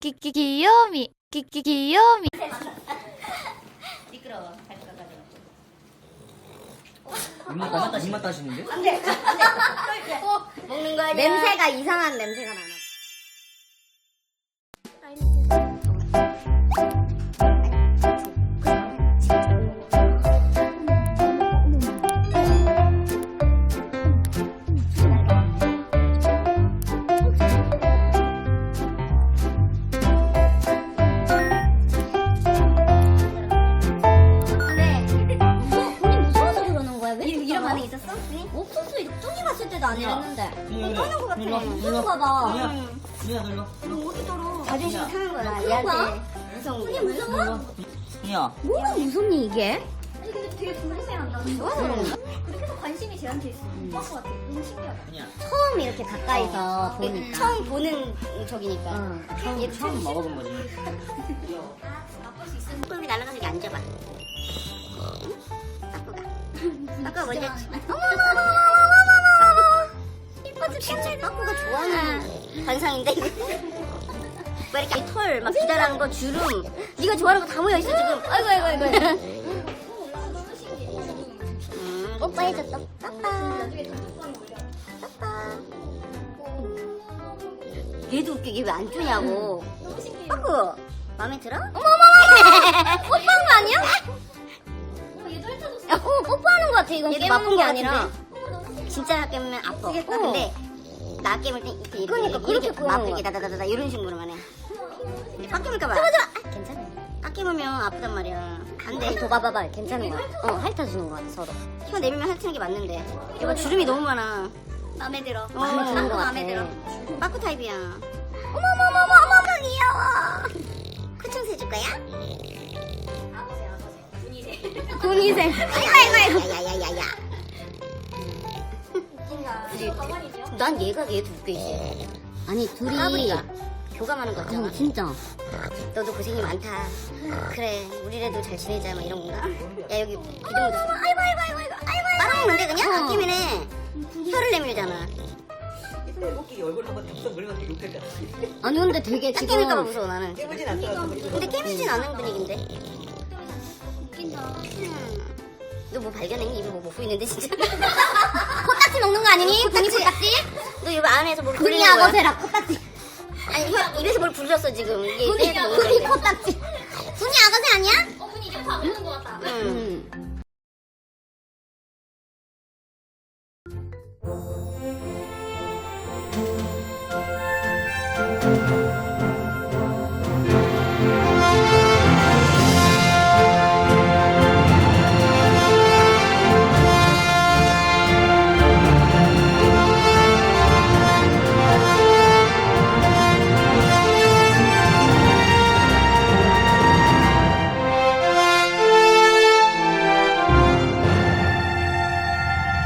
끼끼 귀요미 끼끼 귀요미 미끄러워. 입맛 따시, 입맛 따시는데? 먹는 거야. 냄새가 이상한 냄새가 나나. 있었어? 없었어. 이거 뚱이 봤을 때도 안 이랬는데. 떠는 거 같아. 무서운가 봐. 준이야, 준이야, 놀러. 자존심 상한 거야. 거야? 얘한테 무서운 거. 놀러. 준이야, 뭐가 무섭니 이게? 아니 근데 되게 궁금해한다. 좋아서 그런가? 그렇게 해서 관심이 쟤한테 있어. 오빠 것 같아. 너무 신기하다. 준이야. 처음 이렇게 가까이서 보니까. 처음 보는 적이니까. 응. 처음, 처음 먹어본 거지. 꿀비 날아가서 이렇게 앉아봐. 빠꾸가 먼저. 이뻐 죽겠네. 빠꾸가 좋아하는 관상인데. 뭐 이렇게 털, 막 기다란 거, 주름. 네가 좋아하는 거 다 모여 있어 지금. 아이고 아이고 아이고. 음, 뽀뽀해줬다. 빠빠. 빠빠. 얘도. 얘왜안 주냐고. 빠꾸. 마음에 들어? 어머머머. 뽀뽀한 거 아니야? 야, 어, 뽀뽀하는 거 같아. 이건 깨무는 깨무는 게거 아니라. 진짜 깨면 아파. 근데 나 깨물 때 이렇게 이렇게 그러니까 이렇게 이렇게 거야. 다다다다 이런 식으로만 해. 빡 깨물까 봐. 잡아. 괜찮아. 빡 깨물면 아프단 말이야. 안 돼. 더 봐봐봐. 괜찮은 거 같아. 어, 핥아주는 거 같아, 서로. 혀 내밀면 핥는 게 맞는데. 이거 주름이 너무 많아. 마음에 들어. 마음에 드는 거 같아. 마음에 들어. 빠꾸 타입이야. 어머머머머 어머머 귀여워. 쿠충 세줄 거야? 군이생. 아이고 난 얘가 얘도 웃겨 있어. 아니, 둘이. 까불이가 교감하는 거 있잖아. 어, 진짜. 너도 고생이 많다. 그래, 우리라도 잘 지내자, 막 이런 건가? 야, 여기 기둥도. 아이고, 아이고, 아이고, 아이고, 아이고. 빨아먹는데, 그냥? 어. 아끼면 해. 혀를 내밀잖아. 꽃기 얼굴 한번 탁 물면 욕했잖아. 아니, 근데 되게 딱 지금. 깨물까봐 무서워, 나는. 깨물진 않더라고. 근데 깨물진 않은 분위기인데. 음. 너뭐 발견했니? 입에 뭐 먹고 있는데, 진짜. 코딱지 먹는 거 아니니? 이거 안에서 뭘 굴리는 거야? 아거세라, 코딱지. 아니, 혀, 입에서 뭘 굴렸어, 지금. 이게 군이. 코딱지. 군이 아가새 아니야? 어, 분이 이제 다 먹는 것 같다. 응. 음.